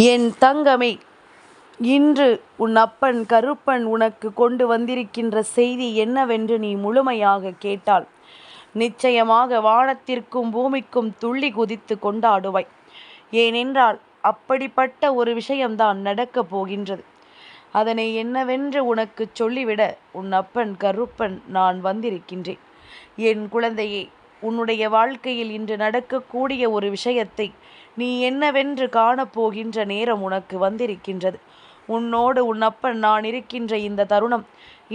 என் தங்கமே இன்று உன் அப்பன் கருப்பன் உனக்கு கொண்டு வந்திருக்கின்ற செய்தி என்னவென்று நீ முழுமையாக கேட்டால் நிச்சயமாக வானத்திற்கும் பூமிக்கும் துள்ளி குதித்து கொண்டாடுவாய். ஏனென்றால் அப்படிப்பட்ட ஒரு விஷயம்தான் நடக்கப் போகின்றது. அதனை என்னவென்று உனக்கு சொல்லிவிட உன் அப்பன் கருப்பன் நான் வந்திருக்கின்றேன். என் குழந்தையே உன்னுடைய வாழ்க்கையில் இன்று நடக்கக்கூடிய ஒரு விஷயத்தை நீ என்னவென்று காணப்போகின்ற நேரம் உனக்கு வந்திருக்கின்றது. உன்னோடு உன் அப்பன் நான் இருக்கின்ற இந்த தருணம்.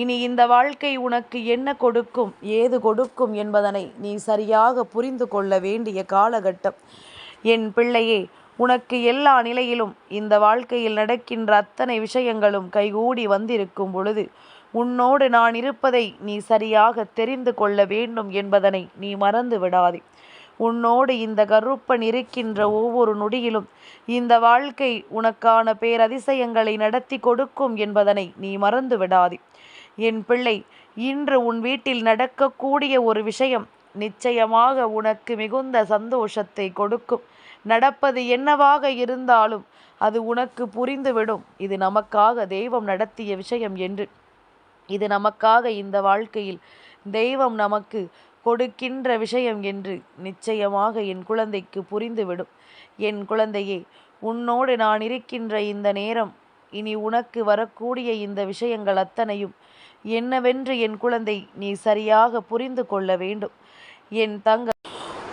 இனி இந்த வாழ்க்கை உனக்கு என்ன கொடுக்கும் ஏது கொடுக்கும் என்பதனை நீ சரியாக புரிந்து கொள்ள வேண்டிய காலகட்டம். என் பிள்ளையே உனக்கு எல்லா நிலையிலும் இந்த வாழ்க்கையில் நடக்கின்ற அத்தனை விஷயங்களும் கைகூடி வந்திருக்கும் பொழுது உன்னோடு நான் இருப்பதை நீ சரியாக தெரிந்து கொள்ள வேண்டும் என்பதனை நீ மறந்து விடாதே. உன்னோடு இந்த கருப்பன் இருக்கின்ற ஒவ்வொரு நொடியிலும் இந்த வாழ்க்கை உனக்கான பேரதிசயங்களை நடத்தி கொடுக்கும் என்பதனை நீ மறந்து விடாதே. என் பிள்ளை இன்று உன் வீட்டில் நடக்கக்கூடிய ஒரு விஷயம் நிச்சயமாக உனக்கு மிகுந்த சந்தோஷத்தை கொடுக்கும். நடப்பது என்னவாக இருந்தாலும் அது உனக்கு புரிந்துவிடும். இது நமக்காக தெய்வம் நடத்திய விஷயம் என்று. இது நமக்காக இந்த வாழ்க்கையில் தெய்வம் நமக்கு கொடுக்கின்ற விஷயம் என்று நிச்சயமாக என் குழந்தைக்கு புரிந்துவிடும். என் குழந்தையே உன்னோடு நான் இருக்கின்ற இந்த நேரம் இனி உனக்கு வரக்கூடிய இந்த விஷயங்கள் அத்தனையும் என்னவென்று என் குழந்தை நீ சரியாக புரிந்து கொள்ள வேண்டும். என் தங்க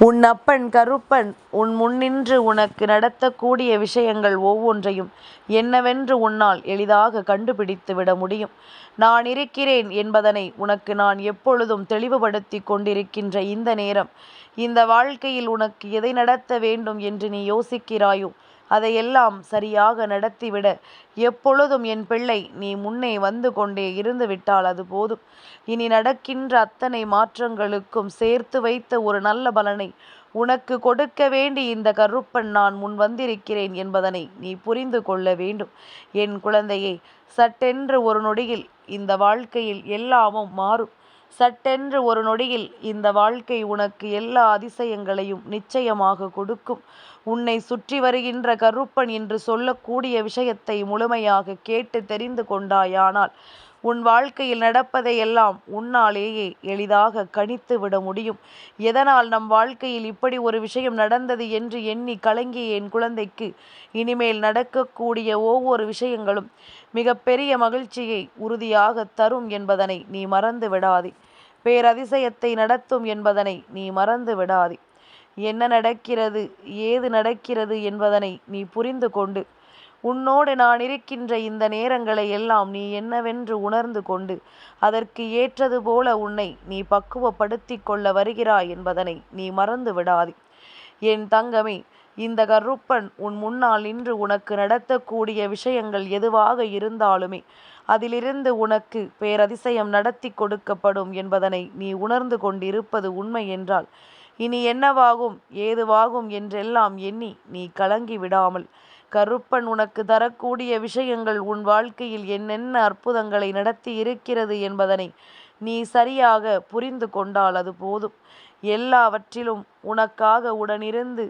உன் அப்பன் கருப்பன் உன் முன்னின்று உனக்கு நடத்தக்கூடிய விஷயங்கள் ஒவ்வொன்றையும் என்னவென்று உன்னால் எளிதாக கண்டுபிடித்து விட முடியும். நான் இருக்கிறேன் என்பதனை உனக்கு நான் எப்பொழுதும் தெளிவுபடுத்தி கொண்டிருக்கின்ற இந்த நேரம். இந்த வாழ்க்கையில் உனக்கு எதை நடத்த வேண்டும் என்று நீ யோசிக்கிறாயோ? அதையெல்லாம் சரியாக நடத்திவிட எப்பொழுதும் என் பிள்ளை நீ முன்னே வந்து கொண்டே இருந்து விட்டால் அது போதும். இனி நடக்கின்ற அத்தனை மாற்றங்களுக்கும் சேர்த்து வைத்த ஒரு நல்ல பலனை உனக்கு கொடுக்க வேண்டி இந்த கருப்பன் நான் முன் வந்திருக்கிறேன் என்பதனை நீ புரிந்து கொள்ள வேண்டும். என் குழந்தையே சட்டென்று ஒரு நொடியில் இந்த வாழ்க்கையில் எல்லாமும் மாறும். சட்டென்று ஒரு நொடியில் இந்த வாழ்க்கை உனக்கு எல்லா அதிசயங்களையும் நிச்சயமாக கொடுக்கும். உன்னை சுற்றி வருகின்ற கருப்பன் என்று சொல்லக்கூடிய விஷயத்தை முழுமையாக கேட்டு தெரிந்து கொண்டாயானால் உன் வாழ்க்கையில் நடப்பதையெல்லாம் உன்னாலேயே எளிதாக கணித்து விட முடியும். எதனால் நம் வாழ்க்கையில் இப்படி ஒரு விஷயம் நடந்தது என்று எண்ணி கலங்கிய என் குழந்தைக்கு இனிமேல் நடக்கக்கூடிய ஒவ்வொரு விஷயங்களும் மிகப்பெரிய மகிழ்ச்சியை உறுதியாக தரும் என்பதனை நீ மறந்து விடாதே. பேரதிசயத்தை நடத்தும் என்பதனை நீ மறந்து விடாதே. என்ன நடக்கிறது ஏது நடக்கிறது என்பதனை நீ புரிந்து கொண்டு உன்னோடு நான் இருக்கின்ற இந்த நேரங்களை எல்லாம் நீ என்னவென்று உணர்ந்து கொண்டு அதற்கு ஏற்றது போல உன்னை நீ பக்குவப்படுத்தி கொள்ள வருகிறாய் என்பதனை நீ மறந்து விடாதே. என் தங்கமே இந்த கருப்பன் உன் முன்னால் நின்று உனக்கு நடத்தக்கூடிய விஷயங்கள் எதுவாக இருந்தாலுமே அதிலிருந்து உனக்கு பேரதிசயம் நடத்தி கொடுக்கப்படும் என்பதனை நீ உணர்ந்து கொண்டிருப்பது உண்மை என்றால் இனி என்னவாகும் ஏதுவாகும் என்றெல்லாம் எண்ணி நீ கலங்கி விடாமல் கருப்பன் உனக்கு தரக்கூடிய விஷயங்கள் உன் வாழ்க்கையில் என்னென்ன அற்புதங்களை நடத்தி இருக்கிறது என்பதனை நீ சரியாக புரிந்து கொண்டால் அது போதும். எல்லாவற்றிலும் உனக்காக உடனிருந்து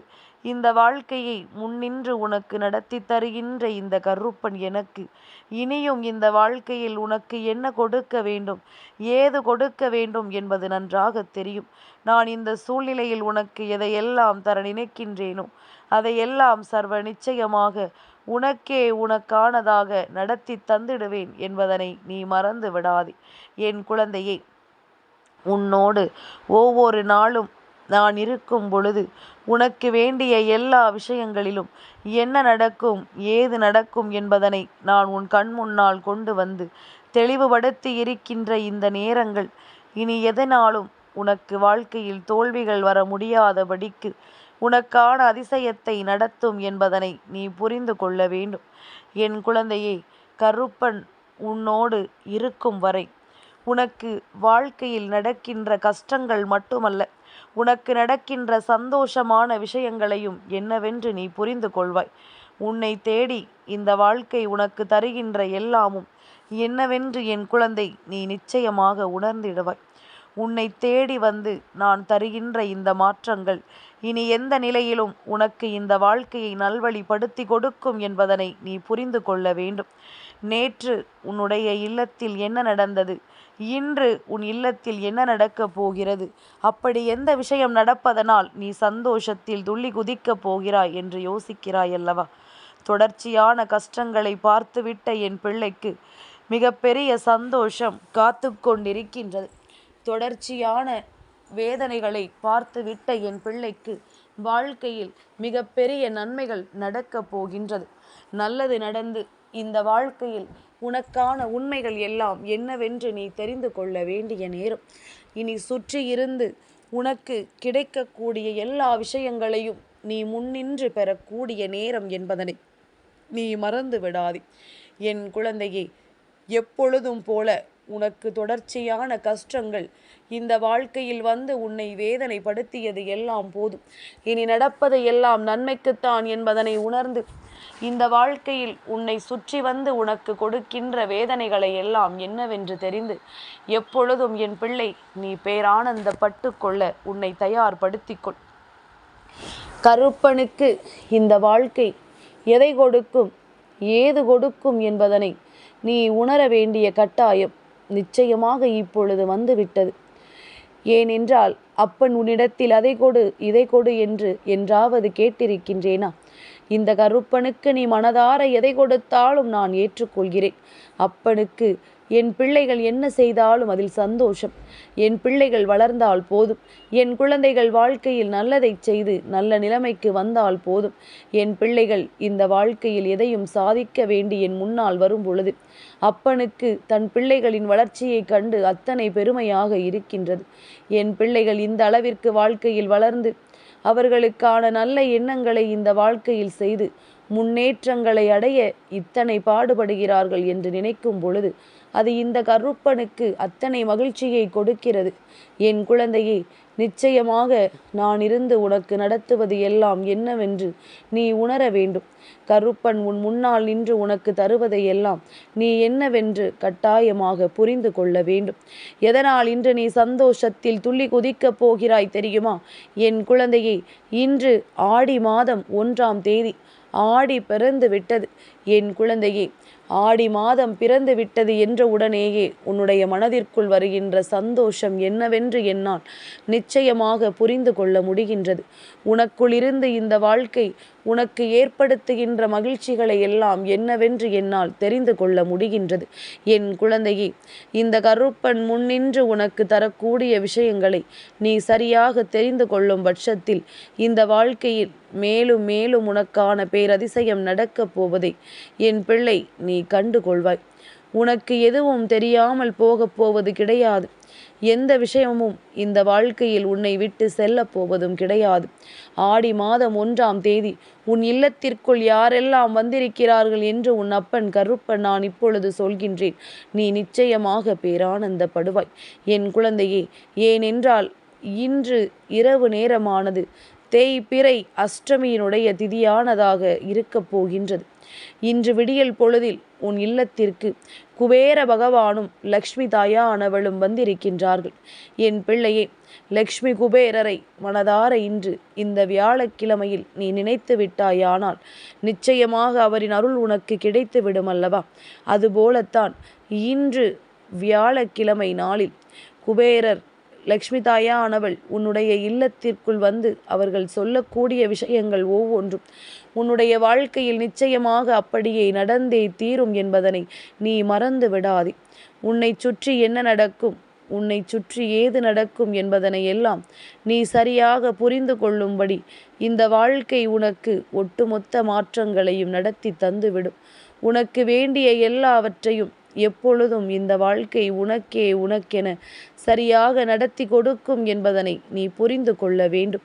இந்த வாழ்க்கையை முன்னின்று உனக்கு நடத்தி தருகின்ற இந்த கருப்பன் எனக்கு இனியும் இந்த வாழ்க்கையில் உனக்கு என்ன கொடுக்க வேண்டும் ஏது கொடுக்க வேண்டும் என்பது நன்றாக தெரியும். நான் இந்த சூழ்நிலையில் உனக்கு எதையெல்லாம் தர நினைக்கின்றேனோ அதையெல்லாம் சர்வ நிச்சயமாக உனக்கே உனக்கானதாக நடத்தி தந்திடுவேன் என்பதனை நீ மறந்து விடாதே. என் குழந்தையே உன்னோடு ஒவ்வொரு நாளும் நான் இருக்கும் பொழுது உனக்கு வேண்டிய எல்லா விஷயங்களிலும் என்ன நடக்கும் ஏது நடக்கும் என்பதனை நான் உன் கண் முன்னால் கொண்டு வந்து தெளிவுபடுத்தி இருக்கின்ற இந்த நேரங்கள் இனி எதனாலும் உனக்கு வாழ்க்கையில் தோல்விகள் வர முடியாதபடிக்கு உனக்கான அதிசயத்தை நடத்தும் என்பதனை நீ புரிந்து கொள்ள வேண்டும். என் குழந்தையே கருப்பன் உன்னோடு இருக்கும் வரை உனக்கு வாழ்க்கையில் நடக்கின்ற கஷ்டங்கள் மட்டுமல்ல உனக்கு நடக்கின்ற சந்தோஷமான விஷயங்களையும் என்னவென்று நீ புரிந்து கொள்வாய். உன்னை தேடி இந்த வாழ்க்கை உனக்கு தருகின்ற எல்லாமும் என்னவென்று என் குழந்தை நீ நிச்சயமாக உணர்ந்திடுவாய். உன்னை தேடி வந்து நான் தருகின்ற இந்த மாற்றங்கள். இனி எந்த நிலையிலும் உனக்கு இந்த வாழ்க்கையை நல்வழிப்படுத்தி கொடுக்கும் என்பதனை நீ புரிந்து கொள்ள வேண்டும். நேற்று உன்னுடைய இல்லத்தில் என்ன நடந்தது? இன்று உன் இல்லத்தில் என்ன நடக்கப் போகிறது? அப்படி எந்த விஷயம் நடப்பதனால் நீ சந்தோஷத்தில் துள்ளி குதிக்கப் போகிறாய் என்று யோசிக்கிறாய் அல்லவா? தொடர்ச்சியான கஷ்டங்களை பார்த்துவிட்ட என் பிள்ளைக்கு மிகப்பெரிய சந்தோஷம் காத்து கொண்டிருக்கின்றது. தொடர்ச்சியான வேதனைகளை பார்த்துவிட்ட என் பிள்ளைக்கு வாழ்க்கையில் மிகப்பெரிய நன்மைகள் நடக்கப் போகின்றது. நல்லது நடந்து இந்த வாழ்க்கையில் உனக்கான உண்மைகள் எல்லாம் என்னவென்று நீ தெரிந்து கொள்ள வேண்டிய நேரம். இனி சுற்றி இருந்து உனக்கு கிடைக்கக்கூடிய எல்லா விஷயங்களையும் நீ முன்னின்று பெறக்கூடிய நேரம் என்பதனை நீ மறந்து விடாதே. என் குழந்தையே எப்பொழுதும் போல உனக்கு தொடர்ச்சியான கஷ்டங்கள். இந்த வாழ்க்கையில் வந்து உன்னை வேதனைப்படுத்தியது எல்லாம் போதும். இனி நடப்பது எல்லாம் நன்மைக்குத்தான் என்பதனை உணர்ந்து இந்த வாழ்க்கையில் உன்னை சுற்றி வந்து உனக்கு கொடுக்கின்ற வேதனைகளை எல்லாம் என்னவென்று தெரிந்து எப்பொழுதும் என் பிள்ளை நீ பேரானந்தப்பட்டு கொள்ள உன்னை தயார்படுத்திக்கொள் கருப்பனுக்கு இந்த வாழ்க்கை எதை கொடுக்கும் ஏது கொடுக்கும் என்பதனை நீ உணர வேண்டிய கட்டாயம். நிச்சயமாக இப்பொழுது வந்துவிட்டது. ஏனென்றால் அப்பன் உன்னிடத்தில் அதை கொடு இதை கொடு என்று என்றாவது கேட்டிருக்கின்றேனா? இந்த கருப்பனுக்கு நீ மனதார எதை கொடுத்தாலும் நான் ஏற்றுக்கொள்கிறேன். அப்பனுக்கு என் பிள்ளைகள் என்ன செய்தாலும் அதில் சந்தோஷம். என் பிள்ளைகள் வளர்ந்தால் போதும். என் குழந்தைகள் வாழ்க்கையில் நல்லதை செய்து நல்ல நிலைமைக்கு வந்தால் போதும். என் பிள்ளைகள் இந்த வாழ்க்கையில் எதையும் சாதிக்க வேண்டி என் முன்னால் வரும் பொழுது அப்பனுக்கு தன் பிள்ளைகளின் வளர்ச்சியை கண்டு அத்தனை பெருமையாக இருக்கின்றது. என் பிள்ளைகள் இந்த அளவிற்கு வாழ்க்கையில் வளர்ந்து அவர்களுக்கான நல்ல எண்ணங்களை இந்த வாழ்க்கையில் செய்து முன்னேற்றங்களை அடைய இத்தனை பாடுபடுகிறார்கள் என்று நினைக்கும் பொழுது அது இந்த கருப்பனுக்கு அத்தனை மகிழ்ச்சியை கொடுக்கிறது. என் குழந்தையே நிச்சயமாக நான் இருந்து உனக்கு நடத்துவது எல்லாம் என்னவென்று நீ உணர வேண்டும். கருப்பன் உன் முன்னால் நின்று உனக்கு தருவதை எல்லாம் நீ என்னவென்று கட்டாயமாக புரிந்து கொள்ள வேண்டும். எதனால் இன்று நீ சந்தோஷத்தில் துள்ளி குதிக்கப் போகிறாய் தெரியுமா? என் குழந்தையே இன்று ஆடி மாதம் ஒன்றாம் தேதி ஆடி பிறந்து விட்டது. என் குழந்தையே ஆடி மாதம் பிறந்து விட்டது என்ற உடனேயே உன்னுடைய மனதிற்குள் வருகின்ற சந்தோஷம் என்னவென்று என்னால் நிச்சயமாக புரிந்து கொள்ள முடிகின்றது. உனக்குள் இருந்து இந்த வாழ்க்கை உனக்கு ஏற்படுத்துகின்ற மகிழ்ச்சிகளை எல்லாம் என்னவென்று என்னால் தெரிந்து கொள்ள முடிகின்றது. என் குழந்தையே இந்த கருப்பன் முன்னின்று உனக்கு தரக்கூடிய விஷயங்களை நீ சரியாக தெரிந்து கொள்ளும் பட்சத்தில் இந்த வாழ்க்கையில் மேலும் மேலும் உனக்கான பேரதிசயம் நடக்கப் போவதை என் பிள்ளை நீ கண்டு கொள்வாய் உனக்கு எதுவும் தெரியாமல் போகப் போவது கிடையாது. எந்த விஷயமும் இந்த வாழ்க்கையில் உன்னை விட்டு செல்லப் போவதும் கிடையாது. ஆடி மாதம் ஒன்றாம் தேதி உன் இல்லத்திற்குள் யாரெல்லாம் வந்திருக்கிறார்கள் என்று உன் அப்பன் கருப்பன் நான் இப்பொழுது சொல்கின்றேன். நீ நிச்சயமாக பேரானந்தப்படுவாய். என் குழந்தையே ஏனென்றால் இன்று இரவு நேரமானது தேய்பிறை அஷ்டமியினுடைய திதியானதாக இருக்கப் போகின்றது. இன்று விடியல் பொழுதில் உன் இல்லத்திற்கு குபேர பகவானும் லக்ஷ்மி தாயானவளும் வந்திருக்கின்றார்கள். என் பிள்ளையே லக்ஷ்மி குபேரரை மனதார இன்று இந்த வியாழக்கிழமையில் நீ நினைத்து விட்டாயானால் நிச்சயமாக அவரின் அருள் உனக்கு கிடைத்து விடும் அல்லவா அதுபோலத்தான் இன்று வியாழக்கிழமை நாளில் குபேரர் லக்ஷ்மி தாயானவள் உன்னுடைய இல்லத்திற்குள் வந்து அவர்கள் சொல்லக்கூடிய விஷயங்கள் ஒவ்வொன்றும். உன்னுடைய வாழ்க்கையில் நிச்சயமாக அப்படியே நடந்தே தீரும் என்பதனை நீ மறந்து விடாதே. உன்னை சுற்றி என்ன நடக்கும் உன்னை சுற்றி ஏது நடக்கும் என்பதனை எல்லாம் நீ சரியாக புரிந்து கொள்ளும்படி இந்த வாழ்க்கை உனக்கு ஒட்டுமொத்த மாற்றங்களையும் நடத்தி தந்துவிடும். உனக்கு வேண்டிய எல்லாவற்றையும் எப்பொழுதும் இந்த வாழ்க்கை உனக்கே உனக்கென சரியாக நடத்தி கொடுக்கும் என்பதனை நீ புரிந்து கொள்ள வேண்டும்.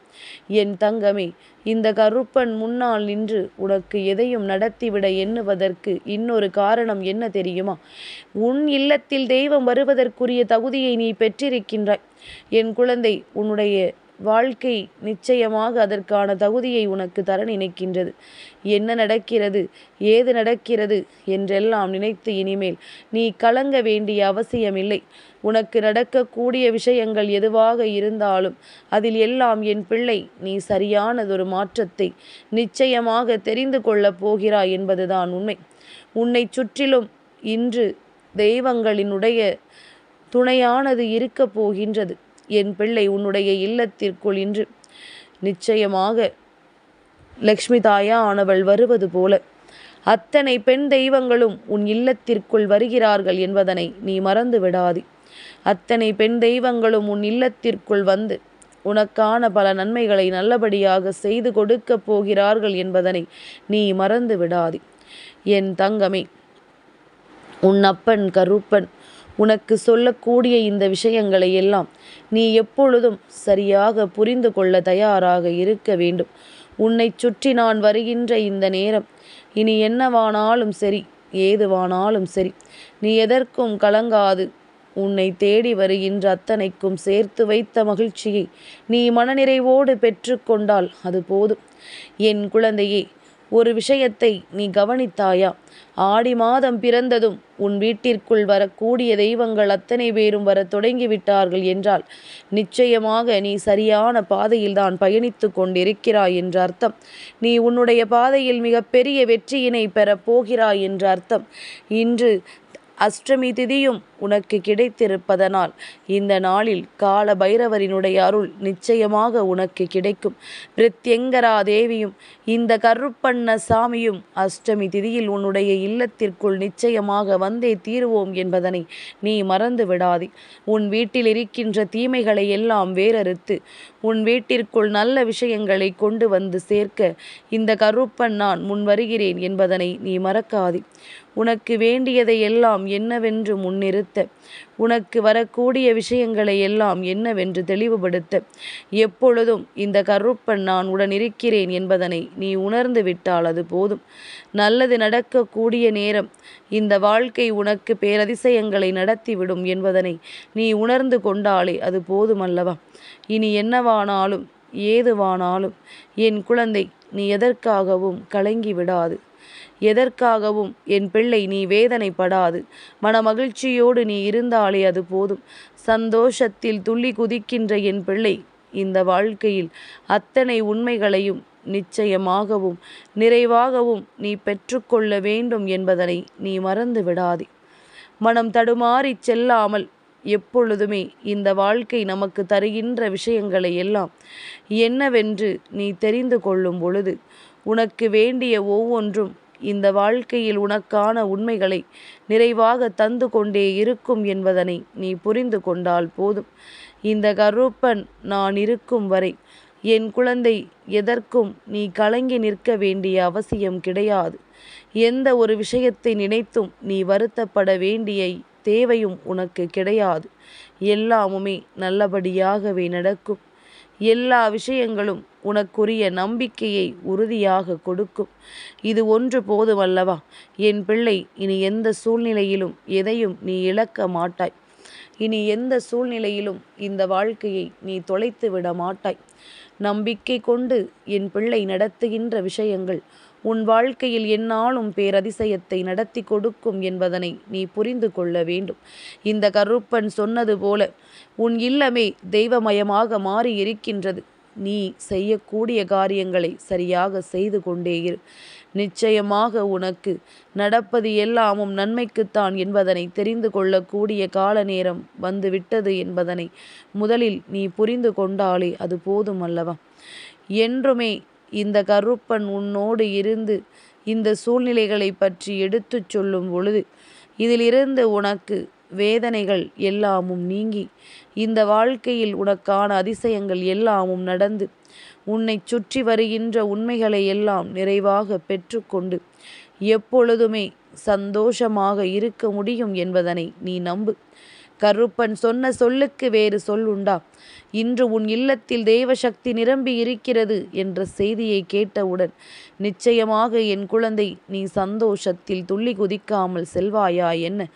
என் தங்கமே இந்த கருப்பன் முன்னால் நின்று உனக்கு எதையும் நடத்திவிட எண்ணுவதற்கு இன்னொரு காரணம் என்ன தெரியுமா? உன் இல்லத்தில் தெய்வம் வருவதற்குரிய தகுதியை நீ பெற்றிருக்கின்றாய். என் குழந்தை உன்னுடைய வாழ்க்கை நிச்சயமாக அதற்கான தகுதியை உனக்கு தர நினைக்கின்றது. என்ன நடக்கிறது? ஏது நடக்கிறது? என்றெல்லாம் நினைத்து இனிமேல் நீ கலங்க வேண்டிய அவசியமில்லை. உனக்கு நடக்கக்கூடிய விஷயங்கள் எதுவாக இருந்தாலும் அதில் எல்லாம் என் பிள்ளை நீ சரியானதொரு மாற்றத்தை நிச்சயமாக தெரிந்து கொள்ளப் போகிறாய் என்பதுதான் உண்மை. உன்னை சுற்றிலும் இன்று தெய்வங்களினுடைய துணையானது இருக்கப் போகின்றது. என் பிள்ளை உன்னுடைய இல்லத்திற்குள் இன்று. நிச்சயமாக லக்ஷ்மி தாயா ஆனவள் வருவது போல. அத்தனை பெண் தெய்வங்களும் உன் இல்லத்திற்குள் வருகிறார்கள் என்பதனை நீ மறந்து விடாதி. அத்தனை பெண் தெய்வங்களும் உன் இல்லத்திற்குள் வந்து உனக்கான பல நன்மைகளை நல்லபடியாக செய்து கொடுக்கப் போகிறார்கள் என்பதனை நீ மறந்து விடாதி. என் தங்கமே உன் அப்பன் கருப்பன் உனக்கு சொல்லக்கூடிய இந்த விஷயங்களை எல்லாம் நீ எப்பொழுதும் சரியாக புரிந்து கொள்ள தயாராக இருக்க வேண்டும். உன்னை சுற்றி நான் வருகின்ற இந்த நேரம் இனி என்னவானாலும் சரி ஏதுவானாலும் சரி நீ எதற்கும் கலங்காது. உன்னை தேடி வருகின்ற அத்தனைக்கும் சேர்த்து வைத்த மகிழ்ச்சியை நீ மனநிறைவோடு பெற்றுக்கொண்டால் அது போதும். என் குழந்தையே ஒரு விஷயத்தை நீ கவனித்தாயா? ஆடி மாதம் பிறந்ததும் உன் வீட்டிற்குள் வரக்கூடிய தெய்வங்கள் அத்தனை பேரும் வர தொடங்கிவிட்டார்கள் என்றால் நிச்சயமாக நீ சரியான பாதையில் தான் பயணித்து கொண்டிருக்கிறாய் என்ற அர்த்தம். நீ உன்னுடைய பாதையில் மிகப்பெரிய வெற்றியினை பெறப் போகிறாய் என்ற அர்த்தம். இன்று அஷ்டமி திதியும் உனக்கு கிடைத்திருப்பதனால் இந்த நாளில் கால பைரவரினுடைய அருள் நிச்சயமாக உனக்கு கிடைக்கும். பிரத்யங்கரா தேவியும் இந்த கருப்பண்ண சாமியும் அஷ்டமி திதியில் உன்னுடைய இல்லத்திற்குள் நிச்சயமாக வந்தே தீருவோம் என்பதனை நீ மறந்து விடாதே. உன் வீட்டில் இருக்கின்ற தீமைகளை எல்லாம் வேறறுத்து உன் வீட்டிற்குள் நல்ல விஷயங்களை கொண்டு வந்து சேர்க்க இந்த கருப்பன் நான் முன் வருகிறேன் என்பதனை நீ மறக்காதே. உனக்கு வேண்டியதை எல்லாம் என்னவென்று முன்னிறுத்த. உனக்கு வரக்கூடிய விஷயங்களை எல்லாம் என்னவென்று தெளிவுபடுத்த. எப்பொழுதும் இந்த கருப்பன் நான் உடன் இருக்கிறேன் என்பதனை நீ உணர்ந்து விட்டால் அது போதும். நல்லது நடக்கக்கூடிய நேரம் இந்த வாழ்க்கை உனக்கு பேரதிசயங்களை நடத்திவிடும் என்பதனை நீ உணர்ந்து கொண்டாலே அது போதுமல்லவா? இனி என்னவானாலும் ஏதுவானாலும் என் குழந்தை நீ எதற்காகவும் கலங்கி விடாது எதற்காகவும் என் பிள்ளை நீ வேதனைப்படாது. மனமகிழ்ச்சியோடு நீ இருந்தாலே அது போதும். சந்தோஷத்தில் துள்ளி குதிக்கின்ற என் பிள்ளை இந்த வாழ்க்கையில் அத்தனை உண்மைகளையும் நிச்சயமாகவும் நிறைவாகவும் நீ பெற்றுக்கொள்ள வேண்டும் என்பதனை நீ மறந்து விடாதே. மனம் தடுமாறி செல்லாமல் எப்பொழுதுமே இந்த வாழ்க்கை நமக்கு தருகின்ற விஷயங்களை எல்லாம் என்னவென்று நீ தெரிந்து கொள்ளும் பொழுது உனக்கு வேண்டிய ஒவ்வொன்றும் இந்த வாழ்க்கையில் உனக்கான உண்மைகளை நிறைவாக தந்து கொண்டே இருக்கும் என்பதனை நீ புரிந்து கொண்டால் போதும். இந்த கருப்பன் நான் இருக்கும் வரை என் குழந்தை எதற்கும் நீ கலங்கி நிற்க வேண்டிய அவசியம் கிடையாது. எந்த ஒரு விஷயத்தை நினைத்தும் நீ வருத்தப்பட வேண்டிய தேவையும் உனக்கு கிடையாது. எல்லாமுமே நல்லபடியாகவே நடக்கும். எல்லா விஷயங்களும் உனக்குரிய நம்பிக்கையை உறுதியாக கொடுக்கும். இது ஒன்று போதும் அல்லவா என் பிள்ளை இனி எந்த சூழ்நிலையிலும் எதையும் நீ இழக்க மாட்டாய். இனி எந்த சூழ்நிலையிலும் இந்த வாழ்க்கையை நீ தொலைத்து விட மாட்டாய். நம்பிக்கை கொண்டு என் பிள்ளை நடத்துகின்ற விஷயங்கள் உன் வாழ்க்கையில் என்னாலும் பேரதிசயத்தை நடத்தி கொடுக்கும் என்பதனை நீ புரிந்து கொள்ள வேண்டும். இந்த கருப்பன் சொன்னது போல உன் இல்லமே தெய்வமயமாக மாறி இருக்கின்றது நீ செய்யக்கூடிய காரியங்களை சரியாக செய்து கொண்டே இரு. நிச்சயமாக உனக்கு நடப்பது எல்லாமும் நன்மைக்குத்தான் என்பதனை தெரிந்து கொள்ளக்கூடிய கால நேரம் வந்துவிட்டது என்பதனை முதலில் நீ புரிந்து கொண்டாலே அது போதும் அல்லவா என்றுமே இந்த கருப்பன் உன்னோடு இருந்து இந்த சூழ்நிலைகளை பற்றி எடுத்துச் சொல்லும் பொழுது இதிலிருந்து உனக்கு வேதனைகள் எல்லாமும் நீங்கி இந்த வாழ்க்கையில் உனக்கான அதிசயங்கள் எல்லாமும் நடந்து உன்னை சுற்றி வருகின்ற உண்மைகளை எல்லாம் நிறைவாக பெற்றுக்கொண்டு எப்பொழுதுமே சந்தோஷமாக இருக்க முடியும் என்பதனை நீ நம்பு. கருப்பன் சொன்ன சொல்லுக்கு வேறு சொல் உண்டா? இன்று உன் இல்லத்தில் தேவசக்தி நிரம்பி இருக்கிறது என்ற செய்தியை கேட்டவுடன் நிச்சயமாக என் குழந்தை நீ சந்தோஷத்தில் துள்ளி குதிக்காமல் செல்வாயா என்ன?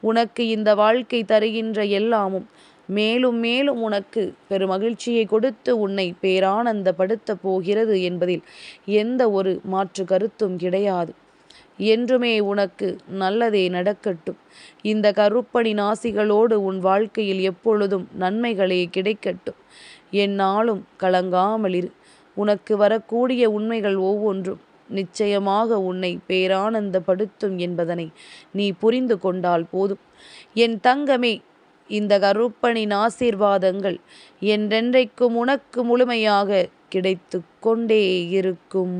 உனக்கு இந்த வாழ்க்கை தருகின்ற எல்லாமும் மேலும் மேலும் உனக்கு பெருமகிழ்ச்சியை கொடுத்து உன்னை பேரானந்தப்படுத்தப் போகிறது என்பதில் எந்த ஒரு மாற்று கருத்தும் கிடையாது. என்றுமே உனக்கு நல்லதே நடக்கட்டும். இந்த கருப்பணி நாசிகளோடு உன் வாழ்க்கையில் எப்பொழுதும் நன்மைகளே கிடைக்கட்டும். என்னாலும் கலங்காமலிரு உனக்கு வரக்கூடிய உண்மைகள் ஒவ்வொன்றும் நிச்சயமாக உன்னை பேரானந்தப்படுத்தும் என்பதனை நீ புரிந்து கொண்டால் போதும். என் தங்கமே இந்த கருப்பணின் ஆசீர்வாதங்கள் என்றென்றைக்கும் உனக்கு முழுமையாக கிடைத்து கொண்டே இருக்கும்.